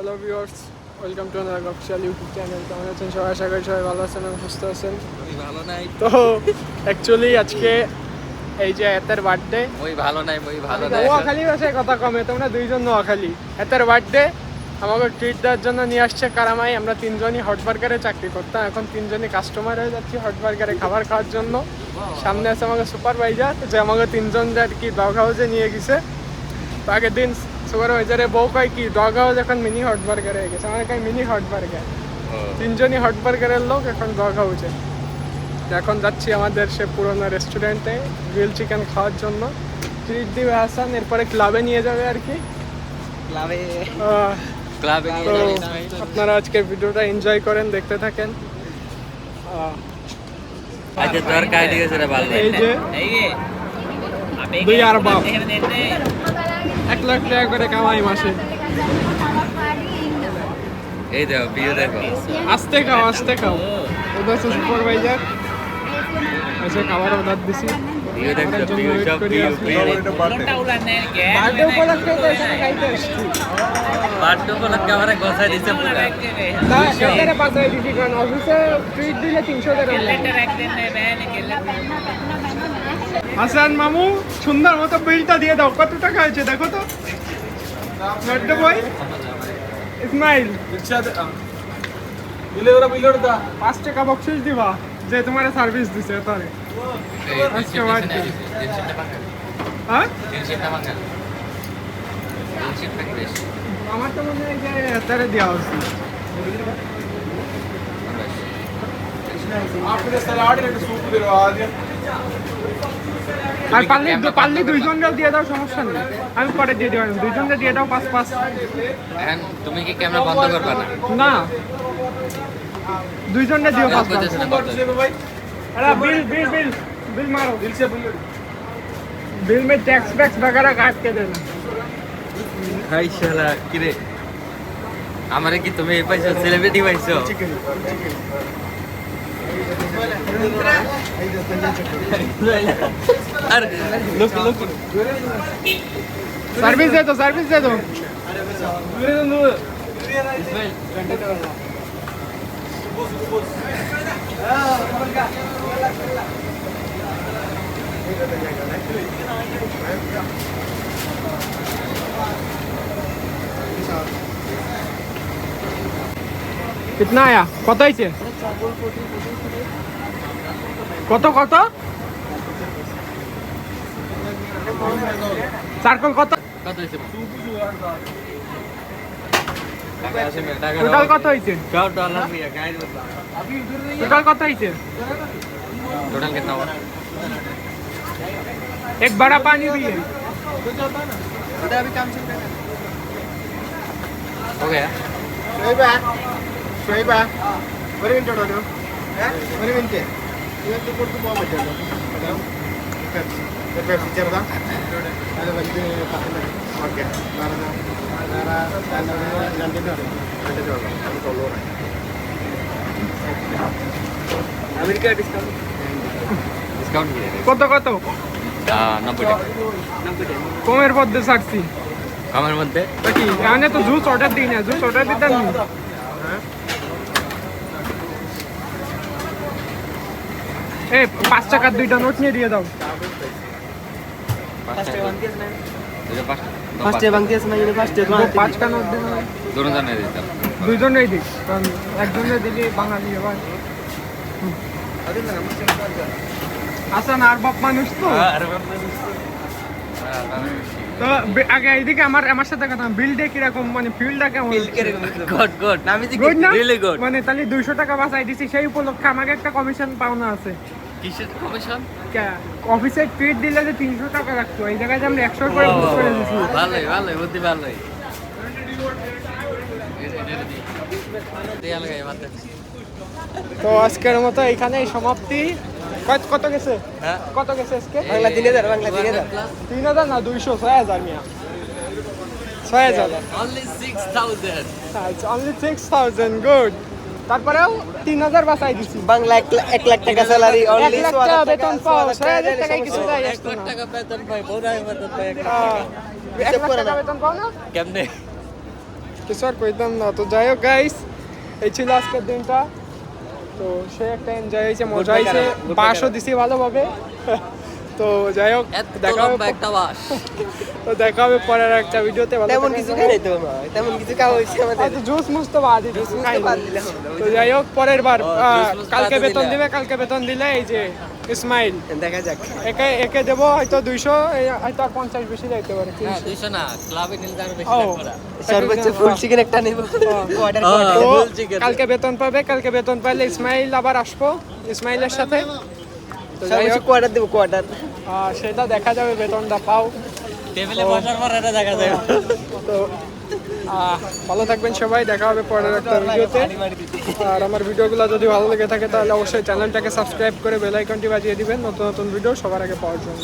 Hello viewers welcome to আনার official YouTube channel কেমন আছেন? সবাই? আশা করি সবাই ভালো আছেন এবং সুস্থ আছেন। ভালো নাই। তো অ্যাকচুয়ালি আজকে এই যে এতের বার্থডে ওই ভালো নাই ওই ভালো নাই। নোয়াখালী ভাষায় কথা কমে তোমরা দুইজন নোয়াখালী। এতের বার্থডে আমাকে ট্রিট দেওয়ার জন্য নিয়ে আসছে কারামাই। আমরা তিনজনই হট বার্গারে চাকরি করতাম। এখন তিনজনই কাস্টমার হয়ে যাচ্ছি হট বার্গারে খাবার খাওয়ার জন্য। সামনে আছে আমাকে সুপারভাইজার যে আমাকে তিনজন যে আর কি ডগ হাউসে নিয়ে গেছে। তো আগের দিন সুপারভাইজারে বউ কয় কি হাউস এখন মিনি হট বার্গার হয়ে গেছে। আমার কয় মিনি হট বার্গার তিনজনই হট বার্গারের লোক এখন হাউসে তো এখন যাচ্ছি আমাদের সে পুরোনো রেস্টুরেন্টে গ্রিল চিকেন খাওয়ার জন্য। ট্রিট দিবে হাসান এরপরে ক্লাবে নিয়ে যাবে আর কি। ক্লাবে ক্লাবে আপনারা আজকের ভিডিওটা এনজয় করেন দেখতে থাকেন। আচ্ছা তোর কাজ দিয়েছে রে ভালো এই যে দুই আর বাপ। এক লাখ টাকা করে কামাই মাসে। এই দেখো বিয়ে দেখো। আস্তে খাও আস্তে খাও। ওদের সুপারভাইজার এসে খাবার অর্ডার দিছি। বিয়ে দেখো আমার জন্য বিয়ে wait সব করে বিয়ে বার্থডে উপলক্ষে তো এখানে খাইতে এসছি বার্থডে উপলক্ষে আমার গোছাই দিচ্ছে পুরো। তা এটারে পাঠাই দিছি কারণ অফিসে ট্রিট দিলে তিনশো টাকা হাসান মামু সুন্দর মতো বিলটা দিয়ে দাও। কত টাকা হয়েছে দেখো তো? ইসমাইল পাঁচ টাকা বকশিস দিবা যে তোমার সার্ভিস দিছে তারে আজকে হ্যাঁ? আমার তো মনে হয় যে তারে দেওয়া উচিত আর পারলে পারলে দুইজনকে দিয়ে দাও সমস্যা নেই আমি পরে দিয়ে দেবো দুইজনকে দিয়ে দাও পাঁচ পাঁচ এখন তুমি কি ক্যামেরা বন্ধ করবে না না দুইজনকে দিও পাঁচ পাঁচ বুঝতেছি না বন্ধ। अरे बिल बिल बिल बिल मारो बिल से बिल बिल में टैक्स वैक्स वगैरह काट के देना হাই শালা কি রে আমারে কি তুমি এই পাইছো अरे लुक लुक सर्विस दे दो सर्विस दे दो Thank you. कितना आया? কত আইছে কত কত চারকোল কত কত হইছে টোটাল কত হইছে টোটাল কত হইছে টোটাल कितना हुआ एक बड़ा पानी भी है। हो गया। ಶೋಯಿಬಾ ಹೊರಗಿಂಟ ನೋಡು ಹೊರಗಿಂಟೆ ಇವತ್ತು ಕೊಡ್ತು ಹೋಗ್ಬಿಟ್ಟಲ್ಲ ಪೆಪ್ಸಿ ಚೆರ್ದಾ ಅದು ಬಂದು ಓಕೆ രണ്ടിൻ്റെ രണ്ടിൻ്റെ വേണം നമുക്ക് തൊള്ളൂറ് അവർക്ക് ഡിസ്കൗണ്ട് ডিসকাউন্ট কত কত নব্বই টাকা কমের মধ্যে সাকছি কমের মধ্যে বাকি এখানে তো জুস অর্ডার দিই না জুস অর্ডার দিতাম এ পাঁচ টাকার দুইটা নোট নিয়ে দিয়ে দাও। পাঁচ টাকা। পাঁচ টাকা। বাংকিয়াস না এটা পাঁচ টাকা পাঁচ টাকা নোট দেন দুজনে দিতাম দুজনেই দিই কারণ একজনে দিলে বাঙালি হবে আচ্ছা, না আর বাপ মানুষ তো? হ্যাঁ, আর বাপ মানুষ তো। হ্যাঁ, তো আগে আমার আমার সাথে কথা কীরকম? মানে গুড মানে টাকা দিছি সেই উপলক্ষে আমাকে একটা কমিশন পাওনা আছে। দিলে যে 300 টাকা এই জায়গায় আজকের মতো এখানে সমাপ্তি। কত কত গেছে? হ্যাঁ। কত গেছে আজকে? বাংলা দিলে দাও বাংলা দিলে দাও তিন হাজার না দুইশো ছয় হাজার মিয়া। ছয় হাজার। Only 6000 only six thousand good তারপরেও তিন হাজার বাঁচাই দিছি। বাংলা এক লাখ- টাকা স্যালারি অনলি লাখ টাকা বেতন পাও ছয় হাজার টাকায় কিছু যায় এক লাখ টাকা বেতন পাই বোনাই বেতন পাই এক লাখ টাকা। বেতন পাও না? কেমনে? কিছু আর কইতাম না। তো যাই হোক গাইস এই ছিল আজকের দিনটা। তো সে একটা এনজয় হয়েছে মজা হয়েছে। বাসও দিছি ভালোভাবে। তো যাই হোক দেখা হবে একটা বাস। তো দেখা হবে পরের একটা ভিডিওতে ভালো তেমন কিছু। খাই নাই তো তেমন কিছু খাওয়া হয়েছে আমাদের? জুস মুস তো বাদ দিলে তো যাই হোক পরের বার কালকে বেতন দিবে কালকে বেতন দিলে এই যে ইসমাইল দেখা যাক। একে একে দেবো হয়তো দুইশো হয়তো আর পঞ্চাশ বেশি যাইতে পারে হ্যাঁ দুইশো না ক্লাবে নিলে তার বেশি সর্বোচ্চ ফুল চিকেন একটা নেব। কালকে বেতন পাবে কালকে বেতন পাইলে ইসমাইল আবার আসব ইসমাইলের সাথে। তো যাই সর্বোচ্চ হোক। কোয়ার্টার দেবো কোয়ার্টার সেটা দেখা যাবে বেতনটা পাও। টেবিলে বসার পর এটা দেখা যায় তো ভালো থাকবেন সবাই, দেখা হবে পরের একটা ভিডিওতে আর আমার ভিডিওগুলো যদি ভালো লেগে থাকে, তাহলে অবশ্যই চ্যানেলটাকে সাবস্ক্রাইব করে বেল আইকনটি বাজিয়ে দিবেন, নতুন নতুন ভিডিও সবার আগে পাওয়ার জন্য.